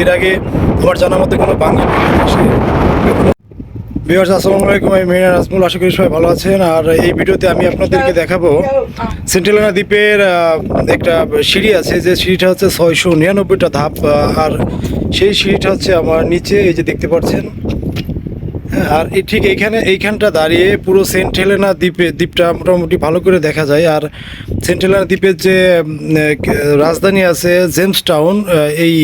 এর আগে ঘর জানার মতে কোনো বাংলা বিহার আসসালামু আলাইকুম, আমি মেহরা নাজমুল আশা করি সবাই ভালো আছেন। আর এই ভিডিওতে আমি আপনাদেরকে দেখাবো সেন্ট্রালানা দ্বীপের একটা সিঁড়ি আছে, যে সিঁড়িটা হচ্ছে ছয়শো নিরানব্বইটা ধাপ আর সেই সিঁড়িটা হচ্ছে আমার নিচে, এই যে দেখতে পাচ্ছেন। আর এই ঠিক এইখানে, এইখানটা দাঁড়িয়ে পুরো সেন্ট হেলেনা দ্বীপে, দ্বীপটা মোটামুটি ভালো করে দেখা যায়। আর সেন্ট হেলেনা দ্বীপের যে রাজধানী আছে জেমস টাউন এই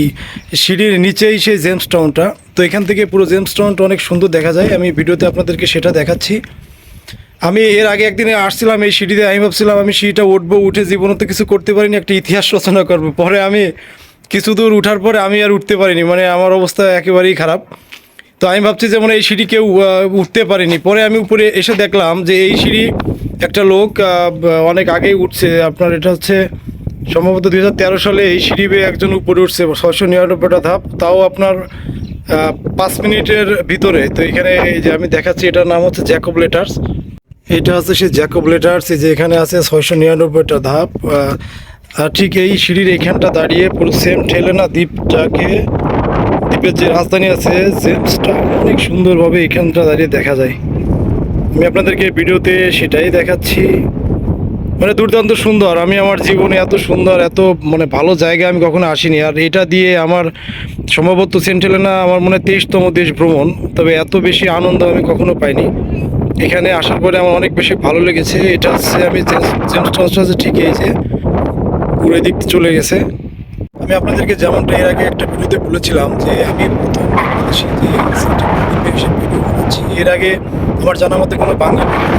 সিঁড়ির নিচেই সেই জেমস টাউনটা তো এখান থেকে পুরো জেমস টাউনটা অনেক সুন্দর দেখা যায়। আমি ভিডিওতে আপনাদেরকে সেটা দেখাচ্ছি। আমি এর আগে একদিনে আসছিলাম এই সিঁড়িতে, আমি ভাবছিলাম আমি সিঁড়িটা উঠবো, উঠে জীবনে তো কিছু করতে পারিনি, একটা ইতিহাস রচনা করব। পরে আমি কিছু দূর উঠার পরে আমি আর উঠতে পারিনি। মানে আমার অবস্থা একেবারেই খারাপ। তো আমি ভাবছি যে মানে এই সিঁড়ি কেউ উঠতে পারেনি। পরে আমি উপরে এসে দেখলাম যে এই সিঁড়ি একটা লোক অনেক আগেই উঠছে। আপনার এটা হচ্ছে সম্ভবত দু হাজার তেরো সালে এই সিঁড়ি একজন উপরে উঠছে ছশো নিরানব্বইটা ধাপ। তাও আপনার পাঁচ মিনিটের ভিতরে। তো এখানে এই যে আমি দেখাচ্ছি, এটার নাম হচ্ছে জ্যাকব লেটার্স। এটা হচ্ছে সেই জ্যাকব লেটার্স যে এখানে আছে ছয়শো নিরানব্বইটা ধাপ। ঠিক এই সিঁড়ির এইখানটা দাঁড়িয়ে পুরো সেম ঠেলে না দ্বীপটাকে দ্বীপের যে রাজধানী আছে জেমসটা অনেক সুন্দরভাবে এখানটা দাঁড়িয়ে দেখা যায় আমি আপনাদেরকে ভিডিওতে সেটাই দেখাচ্ছি মানে দুর্দান্ত সুন্দর আমি আমার জীবনে এত সুন্দর এত মানে ভালো জায়গা আমি কখনো আসিনি আর এটা দিয়ে আমার সম্ভবত সেন্ট্রেলেনা আমার মনে হয় তেইশতম দেশ ভ্রমণ তবে এত বেশি আনন্দ আমি কখনো পাইনি এখানে আসার পরে আমার অনেক বেশি ভালো লেগেছে এটা হচ্ছে আমি জেমসটা হচ্ছে ঠিক এই পুরো দিক চলে গেছে আমি আপনাদেরকে যেমনটা এর আগে একটা ভিডিওতে বলেছিলাম যে আমি প্রথম যে ভিডিও বানাচ্ছি, এর আগে আমার জানা মতে কোনো ভিডিও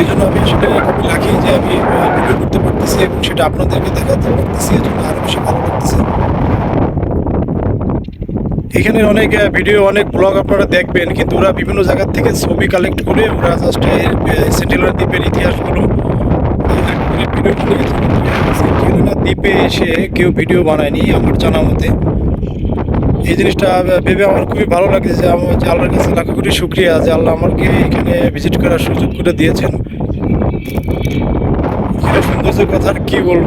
এই জন্য আমি সেটা খুবই লাকি যে আমি ভিডিও করতে পারতেছি এবং সেটা আপনাদেরকে দেখাতে পারতেছি এই জন্য আরও বেশি ভালো লাগতেছে। এখানে অনেক ভিডিও, অনেক ব্লগ আপনারা দেখবেন, কিন্তু ওরা বিভিন্ন জায়গা থেকে ছবি কালেক্ট করে ওরা জাস্ট সেন্টেলার দ্বীপের ইতিহাসগুলো ভিডিও করে সেন্টেলার দ্বীপে এসে কেউ ভিডিও বানায়নি আমার জানা মতে। এই জিনিসটা ভেবে আমার খুবই ভালো লাগে যে আমার যে আল্লাহর কাছে লাখো কোটি শুক্রিয়া যে আল্লাহ আমাকে এখানে ভিজিট করার সুযোগ করে দিয়েছেন। সুন্দর কথা আর কি বলব?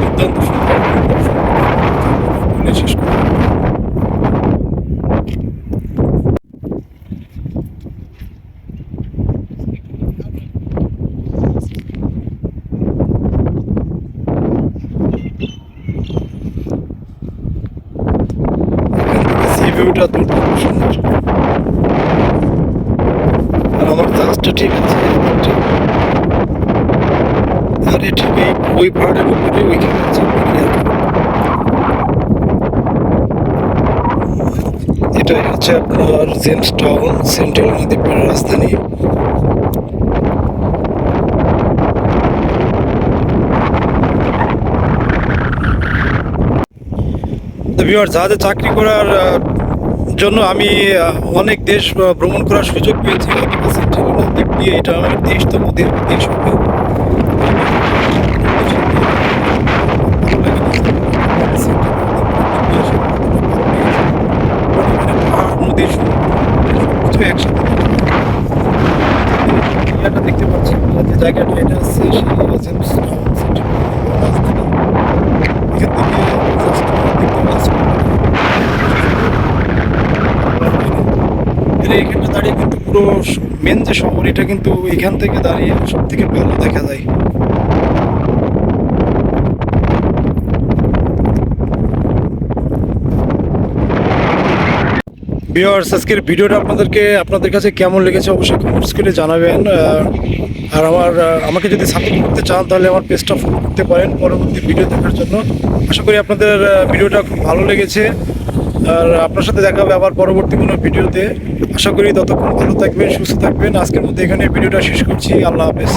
দুর্দান্ত সুন্দর বলে শেষ করব না। সি ভিউটা দুর্দান্ত সুন্দর আর আমার জাহাজটা ঠিক আছে আরে ঠিক এই ওই পাহাড়ের উপরে ওইখানে আছে। এটাই হচ্ছে আপনার জেমস টাউন সেন্ট্রাল দ্বীপের রাজধানী। বিহার জাহাজে চাকরি করার জন্য আমি অনেক দেশ ভ্রমণ করার সুযোগ পেয়েছি। দিয়ে এটা আমার দেশ হবে একসাথে দেখতে পাচ্ছি জায়গাটা এটা হচ্ছে সেই জেমস টাউন সেন্ট্রাল রাজধানী এখান থেকে just দেখতে পাচ্ছি এর এখানে দাঁড়িয়ে কিন্তু পুরো মেন যে শহর, এটা কিন্তু এখান থেকে দাঁড়িয়ে সব থেকে ভালো দেখা যায়। ভিউয়ার্স আজকের ভিডিওটা আপনাদেরকে, আপনাদের কাছে কেমন লেগেছে অবশ্যই কমেন্টস করে জানাবেন। আর আমার আমাকে যদি সাপোর্ট করতে চান, তাহলে আমার পেজটা ফলো করতে পারেন পরবর্তী ভিডিও দেখার জন্য। আশা করি আপনাদের ভিডিওটা খুব ভালো লেগেছে। আর আপনার সাথে দেখা হবে আবার পরবর্তী কোনো ভিডিওতে। আশা করি ততক্ষণ ভালো থাকবেন, সুস্থ থাকবেন। আজকের মধ্যে এখানে ভিডিওটা শেষ করছি। আল্লাহ হাফেজ।